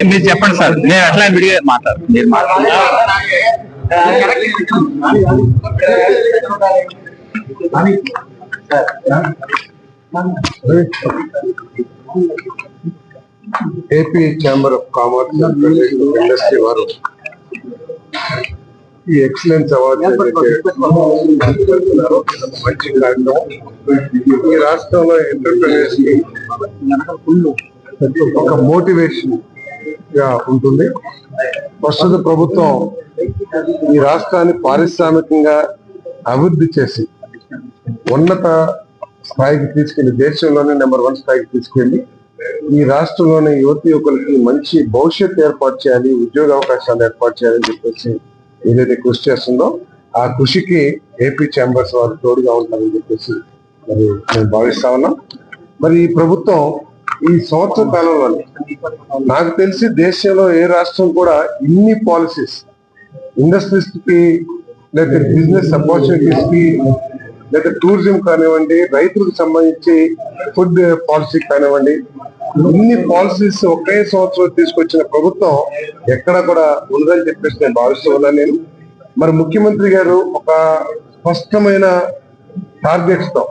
మీరు చెప్పండి సార్. నేను అట్లా విడిగా మాట్లాడు మీరు మాట్లాడండి. AP chamber of commerce and industry వారు ఈ ఎక్సలెన్స్ అవార్డు మంచి కార్యక్రమం ఈ రాష్ట్రంలో ఎంటర్ప్రినర్స్ ఒక మోటివేషన్ గా ఉంటుంది. ప్రస్తుత ప్రభుత్వం ఈ రాష్ట్రాన్ని పారిశ్రామికంగా అభివృద్ధి చేసి ఉన్నత స్థాయికి తీసుకెళ్ళి దేశంలోనే నెంబర్ వన్ స్థాయికి తీసుకెళ్ళి ఈ రాష్ట్రంలోని యువతి యువకులకి మంచి భవిష్యత్తు ఏర్పాటు చేయాలి ఉద్యోగ అవకాశాలు ఏర్పాటు చేయాలని చెప్పేసి ఏదైతే కృషి చేస్తుందో ఆ కృషికి ఏపీ ఛాంబర్స్ వారు తోడుగా ఉంటారని చెప్పేసి మరి నేను భావిస్తా ఉన్నాం. మరి ఈ ప్రభుత్వం ఈ సంవత్సర కాలంలో నాకు తెలిసి దేశంలో ఏ రాష్ట్రం కూడా ఇన్ని పాలసీస్ ఇండస్ట్రీస్కి లేదా బిజినెస్ అపార్చునిటీస్కి లేదా టూరిజం కానివ్వండి రైతులకు సంబంధించి ఫుడ్ పాలసీ కానివ్వండి ఇన్ని పాలసీస్ ఒకే సంవత్సరం తీసుకొచ్చిన ప్రభుత్వం ఎక్కడ కూడా ఉండదని చెప్పేసి నేను భావిస్తూ ఉన్నాను నేను. మరి ముఖ్యమంత్రి గారు ఒక స్పష్టమైన టార్గెట్స్తో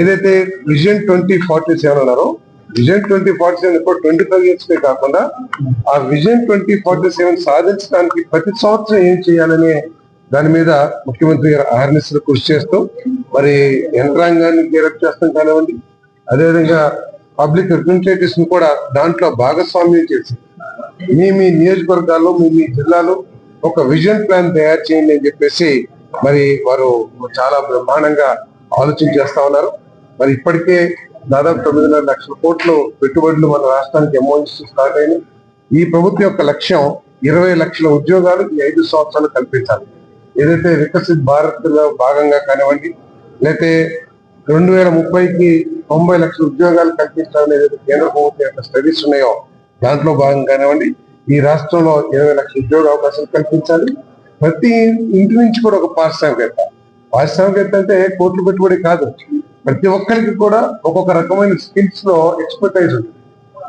ఏదైతే విజన్ ట్వంటీ ఫార్టీ సెవెన్ అన్నారో విజన్ ట్వంటీ ఫార్టీ సెవెన్ ఇప్పుడు ట్వంటీ ఫైవ్ ఇయర్స్ కాకుండా ఆ విజన్ ట్వంటీ ఫార్టీ సెవెన్ సాధించడానికి ప్రతి సంవత్సరం ఏం చేయాలనే దాని మీద ముఖ్యమంత్రి గారు అవేర్నెస్ కృషి చేస్తూ మరి యంత్రాంగాన్ని గేరప్ చేస్తాం కానివ్వండి అదేవిధంగా పబ్లిక్ రిప్రజెంటేటివ్స్ కూడా దాంట్లో భాగస్వామ్యం చేసి మీ మీ నియోజకవర్గాల్లో మీ మీ జిల్లాలో ఒక విజన్ ప్లాన్ తయారు చేయండి అని చెప్పేసి మరి వారు చాలా బ్రహ్మాండంగా ఆలోచన చేస్తా ఉన్నారు. మరి ఇప్పటికే దాదాపు తొమ్మిదిన్నర లక్షల కోట్లు పెట్టుబడులు మన రాష్ట్రానికి ఎంఓఎస్ స్టార్ట్ అయినాయి. ఈ ప్రభుత్వం యొక్క లక్ష్యం ఇరవై లక్షల ఉద్యోగాలు ఈ ఐదు సంవత్సరాలు కల్పించాలి. ఏదైతే వికసిత్ భారత్లో భాగంగా కానివ్వండి లేకపోతే రెండు వేల ముప్పైకి తొంభై లక్షల ఉద్యోగాలు కల్పించాలని ఏదైతే కేంద్ర ప్రభుత్వం యొక్క స్టడీస్ ఉన్నాయో దాంట్లో భాగం కానివ్వండి ఈ రాష్ట్రంలో ఇరవై లక్షల ఉద్యోగ అవకాశాలు కల్పించాలి. ప్రతి ఇంటి నుంచి కూడా ఒక పారిశ్రామికవేత్త. పారిశ్రామికవేత్త అంటే కోట్లు పెట్టుబడి కాదు. ప్రతి ఒక్కరికి కూడా ఒక్కొక్క రకమైన స్కిల్స్లో ఎక్స్పర్టైజ్ ఉంటుంది.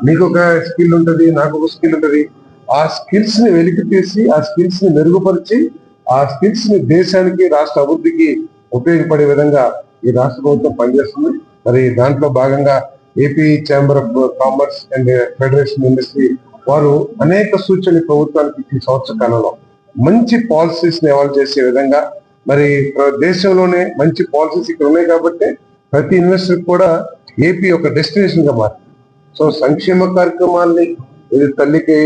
మీకు ఒక స్కిల్ ఉంటుంది నాకు ఒక స్కిల్ ఉంటుంది. ఆ స్కిల్స్ని వెలికి తీసి ఆ స్కిల్స్ని మెరుగుపరిచి ఆ స్కిల్స్ని దేశానికి రాష్ట్ర అభివృద్ధికి ఉపయోగపడే విధంగా ఈ రాష్ట్ర ప్రభుత్వం పనిచేస్తుంది. మరి దాంట్లో భాగంగా AP chamber of commerce and federation industry వారు అనేక సూచనలు ప్రభుత్వానికి ఈ సంవత్సర కాలంలో మంచి పాలసీస్ని అమలు చేసే విధంగా మరి దేశంలోనే మంచి పాలసీస్ ఇక్కడ ఉన్నాయి కాబట్టి ప్రతి ఇన్వెస్టర్ కూడా ఏపీ ఒక డెస్టినేషన్గా మారింది సో సంక్షేమ కార్యక్రమాల్ని ఇది తల్లికి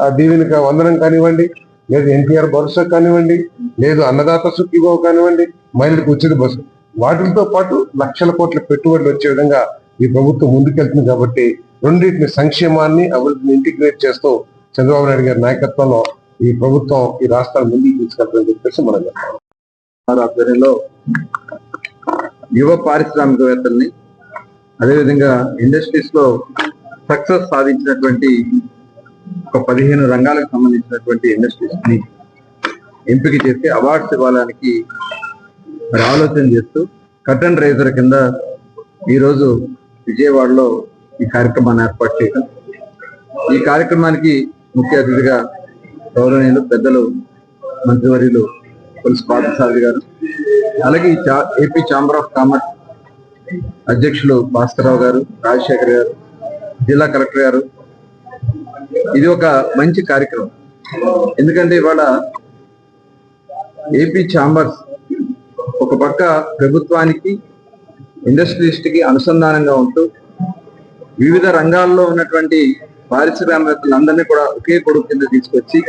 ఆ దీవెనక వందనం కానివ్వండి లేదు ఎన్టీఆర్ భరోసా కానివ్వండి లేదు అన్నదాత సుఖీభావ కానివ్వండి మహిళలకు ఉచిత బస్సు. వాటితో పాటు లక్షల కోట్ల పెట్టుబడులు వచ్చే విధంగా ఈ ప్రభుత్వం ముందుకెళ్తుంది కాబట్టి రెండింటిని సంక్షేమాన్ని అభివృద్ధిని ఇంటిగ్రేట్ చేస్తూ చంద్రబాబు నాయుడు గారి నాయకత్వంలో ఈ ప్రభుత్వం ఈ రాష్ట్రాన్ని ముందుకు తీసుకెళ్తుందని చెప్పేసి మనం చెప్తాం. ఆధ్వర్యంలో యువ పారిశ్రామికవేత్తల్ని అదేవిధంగా ఇండస్ట్రీస్లో సక్సెస్ సాధించినటువంటి ఒక పదిహేను రంగాలకు సంబంధించినటువంటి ఇండస్ట్రీస్ని ఎంపిక చేసి అవార్డ్స్ ఇవ్వడానికి మరి ఆలోచన చేస్తూ కటన్ రైజర్ కింద ఈరోజు విజయవాడలో ఈ కార్యక్రమాన్ని ఏర్పాటు చేయడం ఈ కార్యక్రమానికి ముఖ్య అతిథిగా గౌరవనీయులు పెద్దలు మంత్రివర్యులు పులుసు పార్థసారథి గారు. అలాగే చా- ఏపీ ఛాంబర్ ఆఫ్ కామర్స్ అధ్యక్షులు భాస్కరరావు గారు రాజశేఖర్ గారు జిల్లా కలెక్టర్ గారు. ఇది ఒక మంచి కార్యక్రమం. ఎందుకంటే ఇవాళ ఏపీ ఛాంబర్స్ ఒక పక్క ప్రభుత్వానికి ఇండస్ట్రియలిస్ట్కి అనుసంధానంగా ఉంటూ వివిధ రంగాల్లో ఉన్నటువంటి పారిశ్రామికలందరినీ కూడా ఒకే కొడుకు కింద తీసుకొచ్చి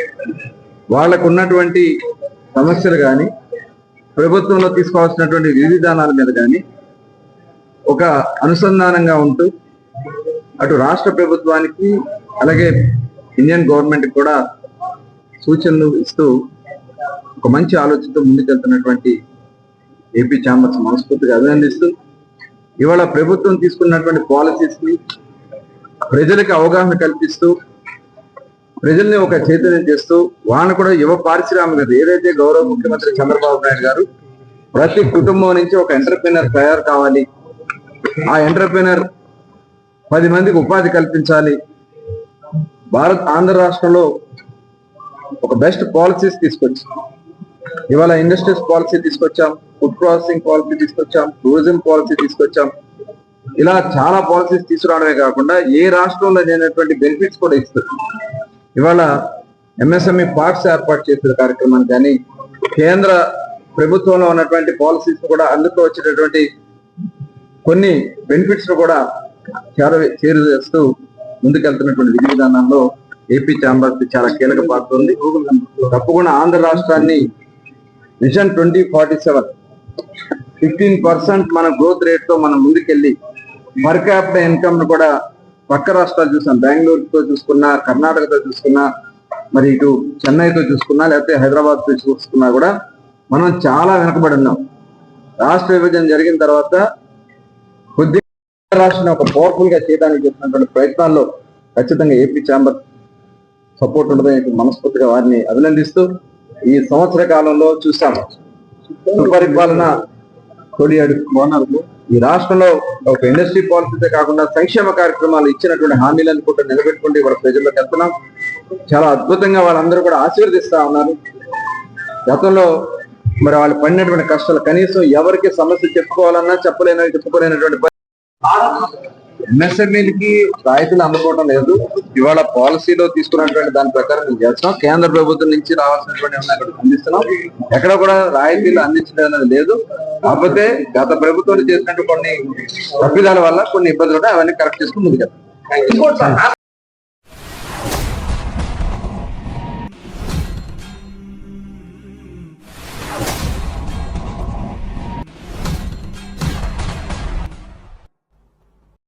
వాళ్ళకు ఉన్నటువంటి సమస్యలు కానీ ప్రభుత్వంలో తీసుకోవాల్సినటువంటి విధి విధానాల మీద కానీ ఒక అనుసంధానంగా ఉంటూ అటు రాష్ట్ర ప్రభుత్వానికి అలాగే ఇండియన్ గవర్నమెంట్ కూడా సూచనలు ఇస్తూ ఒక మంచి ఆలోచనతో ముందుకెళ్తున్నటువంటి ఏపీ ఛాంబర్స్ మనస్ఫూర్తిగా అభినందిస్తూ ఇవాళ ప్రభుత్వం తీసుకున్నటువంటి పాలసీస్ని ప్రజలకు అవగాహన కల్పిస్తూ ప్రజల్ని ఒక చైతన్యం చేస్తూ వాళ్ళని కూడా యువ పారిశ్రామికత ఏదైతే గౌరవ ముఖ్యమంత్రి చంద్రబాబు నాయుడు గారు ప్రతి కుటుంబం నుంచి ఒక ఎంటర్ప్రినర్ తయారు కావాలి ఆ ఎంటర్ప్రినర్ పది మందికి ఉపాధి కల్పించాలి. భారత్ ఆంధ్ర రాష్ట్రంలో ఒక బెస్ట్ పాలసీస్ తీసుకొచ్చాం. ఇవాళ ఇండస్ట్రీస్ పాలసీ తీసుకొచ్చాం ఫుడ్ ప్రాసెసింగ్ పాలసీ తీసుకొచ్చాం టూరిజం పాలసీ తీసుకొచ్చాం. ఇలా చాలా పాలసీస్ తీసుకురావడమే కాకుండా ఏ రాష్ట్రంలో లేనటువంటి బెనిఫిట్స్ కూడా ఇస్తుంది ఇవాళ ఎంఎస్ఎంఈ పార్క్స్ ఏర్పాటు చేసిన కార్యక్రమం కానీ కేంద్ర ప్రభుత్వంలో ఉన్నటువంటి పాలసీస్ కూడా అందుకు వచ్చేటటువంటి కొన్ని బెనిఫిట్స్ కూడా చేర చేరు చేస్తూ ముందుకెళ్తున్నటువంటి విధి విధానంలో ఏపీ ఛాంబర్స్ చాలా కీలక పాత్ర ఉంది. తప్పకుండా ఆంధ్ర రాష్ట్రాన్ని vision twenty forty seven fifteen percent మన గ్రోత్ రేట్తో మనం ముందుకెళ్ళి పర్ క్యాపిటల్ ఇన్కమ్ కూడా పక్క రాష్ట్రాలు చూసాం బెంగళూరుతో చూసుకున్నా కర్ణాటకతో చూసుకున్నా మరి ఇటు చెన్నైతో చూసుకున్నా లేకపోతే హైదరాబాద్ చూసుకున్నా కూడా మనం చాలా వెనకబడి ఉన్నాం. రాష్ట్ర విభజన జరిగిన తర్వాత కొద్ది రాష్ట్రాన్ని ఒక పవర్ఫుల్గా చేయడానికి చేసినటువంటి ప్రయత్నాల్లో ఖచ్చితంగా ఏపీ ఛాంబర్ సపోర్ట్ ఉండదని మనస్ఫూర్తిగా వారిని అభినందిస్తూ ఈ సంవత్సర కాలంలో చూసాం సుపరిపాలన తొలి అడుగు. ఈ రాష్ట్రంలో ఒక ఇండస్ట్రీ పాలసీతే కాకుండా సంక్షేమ కార్యక్రమాలు ఇచ్చినటువంటి హామీలను కూడా నిలబెట్టుకుంటూ ఇవాళ ప్రజల్లోకి వెళ్తున్నాం. చాలా అద్భుతంగా వాళ్ళందరూ కూడా ఆశీర్వదిస్తా ఉన్నారు. గతంలో మరి వాళ్ళు పడినటువంటి కష్టాలు కనీసం ఎవరికి సమస్య చెప్పుకోవాలన్నా చెప్పలేని చెప్పుకోలేనటువంటి ఎంఎస్ఎంఈలకి రాయితీలు అందుకోవడం లేదు. ఇవాళ పాలసీలో తీసుకున్నటువంటి దాని ప్రకారం మేము చేస్తున్నాం. కేంద్ర ప్రభుత్వం నుంచి రావాల్సినటువంటి అక్కడ అందిస్తున్నాం. ఎక్కడ కూడా రాయితీలు అందించడం అనేది లేదు. కాకపోతే గత ప్రభుత్వం చేసినట్టు కొన్ని తప్పిదాల వల్ల కొన్ని ఇబ్బందులు ఉంటాయి అవన్నీ కరెక్ట్ చేసుకుని ముందుకెళ్తాం.